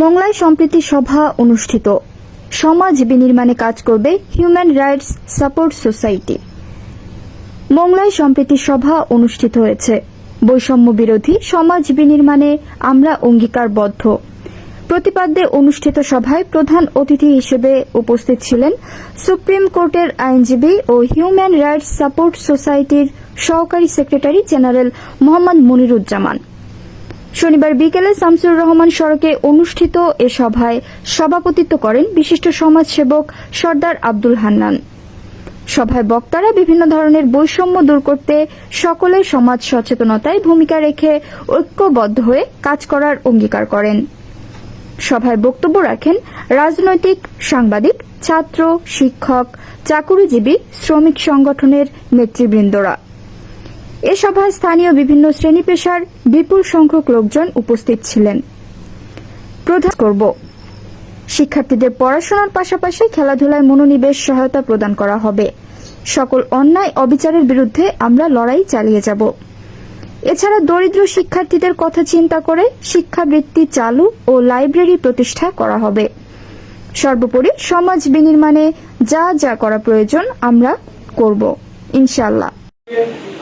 মংলায় সম্প্রীতি সভা অনুষ্ঠিত। সমাজ বিনির্মাণে কাজ করবে হিউম্যান রাইটস সাপোর্ট সোসাইটি মংলায় সম্প্রীতি সভা অনুষ্ঠিত হয়েছে। বৈষম্য বিরোধী সমাজ বিনির্মাণে আমরা অঙ্গীকারবদ্ধ। প্রতিপাদ্যে অনুষ্ঠিত সভায় প্রধান অতিথি হিসেবে উপস্থিত ছিলেন সুপ্রিম কোর্টের আইনজীবী ও হিউম্যান রাইটস সাপোর্ট সোসাইটির সহকারী সেক্রেটারি জেনারেল মোহাম্মদ মনিরুজ্জামান। শনিবার বিকেলে শামসুর রহমান সড়কে অনুষ্ঠিত এ সভায় সভাপতিত্ব করেন বিশিষ্ট সমাজসেবক সর্দার আব্দুল হান্নান। সভায় বক্তারা বিভিন্ন ধরনের বৈষম্য দূর করতে সকলের সমাজ সচেতনতায় ভূমিকা রেখে ঐক্যবদ্ধ হয়ে কাজ করার অঙ্গীকার করেন। সভায় বক্তব্য রাখেন রাজনৈতিক সাংবাদিক, ছাত্র, শিক্ষক, চাকুরিজীবী, শ্রমিক সংগঠনের নেতৃবৃন্দরা। এ সভায় স্থানীয় বিভিন্ন শ্রেণি পেশার বিপুল সংখ্যক লোকজন উপস্থিত ছিলেন। প্রধান করব। শিক্ষার্থীদের পড়াশোনার পাশাপাশি খেলাধুলায় মনোনিবেশ সহায়তা প্রদান করা হবে। সকল অন্যায় অবিচারের বিরুদ্ধে আমরা লড়াই চালিয়ে যাব। এছাড়া দরিদ্র শিক্ষার্থীদের কথা চিন্তা করে শিক্ষাবৃত্তি চালু ও লাইব্রেরি প্রতিষ্ঠা করা হবে। সর্বোপরি সমাজ বিনির্মাণে যা যা করা প্রয়োজন আমরা করব। ইনশাআল্লাহ।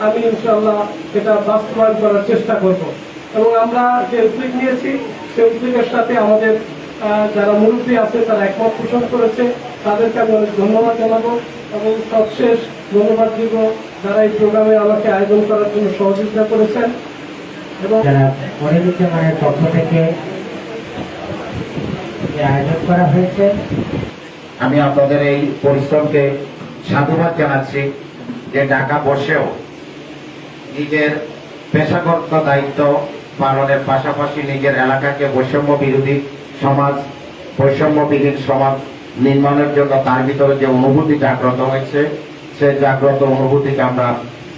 আমি ইনশাল্লাহ এটা বাস্তবায়ন করার চেষ্টা করব। এবং আমরা যে উদ্যোগ নিয়েছি সেই উদ্যোগের সাথে আমাদের আহ, যারা মুরব্বী আছে তারা একমত পোষণ করেছে। তাদেরকে আমি অনেক ধন্যবাদ জানাব এবং সবশেষ ধন্যবাদ দিব যারা এই প্রোগ্রামে আমাকে আয়োজন করার জন্য সহযোগিতা করেছেন। এবং যারা মনিরুজ্জামানের পক্ষ থেকে যে আয়োজন করা হয়েছে আমি আপনাদের এই পরিশ্রমকে সাধুবাদ জানাচ্ছি যে ঢাকা বসেও নিজের পেশাগত দায়িত্ব পালনের পাশাপাশি নিজের এলাকাকে বৈষম্য বিরোধী সমাজ, বৈষম্যবিহীন সমাজ নির্মাণের জন্য তার ভিতরে যে অনুভূতি জাগ্রত হয়েছে, সেই জাগ্রত অনুভূতিকে আমরা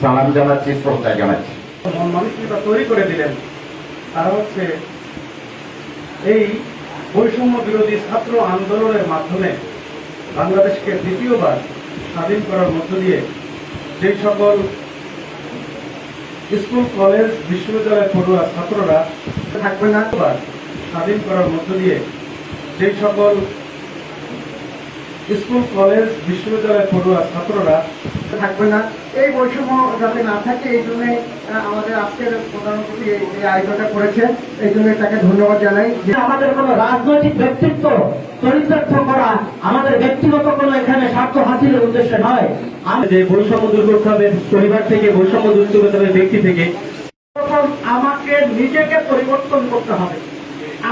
সালাম জানাচ্ছি, শ্রদ্ধা জানাচ্ছি। তৈরি করে দিলেন। তারা হচ্ছে এই বৈষম্য বিরোধী ছাত্র আন্দোলনের মাধ্যমে বাংলাদেশকে দ্বিতীয়বার স্বাধীন করার মধ্য দিয়ে যে সকল স্কুল, কলেজ বিশ্ববিদ্যালয় পড়ুয়া ছাত্ররা থাকবে না স্বাধীন করার মধ্য দিয়ে সেই সকল স্কুল, কলেজ বিশ্ববিদ্যালয় পড়ুয়া ছাত্ররা থাকবে না। এই বৈষম্য যাতে না থাকে, এই জন্য আমাদের আজকের প্রধানমন্ত্রী এই আয়োজনটা করেছেন, এই জন্য তাকে ধন্যবাদ জানাই। যে আমাদের কোনো রাজনৈতিক ব্যক্তিত্ব চরিতার্থ করা আমাদের ব্যক্তিগত কোনো এখানে স্বার্থ হাসিলের উদ্দেশ্য নয়। যে বৈষম্য দূর করতে হবে, পরিবার থেকে, বৈষম্য দূর করতে হবে ব্যক্তি থেকে। আমাকে নিজেকে পরিবর্তন করতে হবে।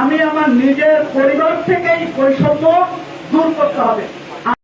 আমি আমার নিজের পরিবার থেকেই বৈষম্য দূর করতে হবে।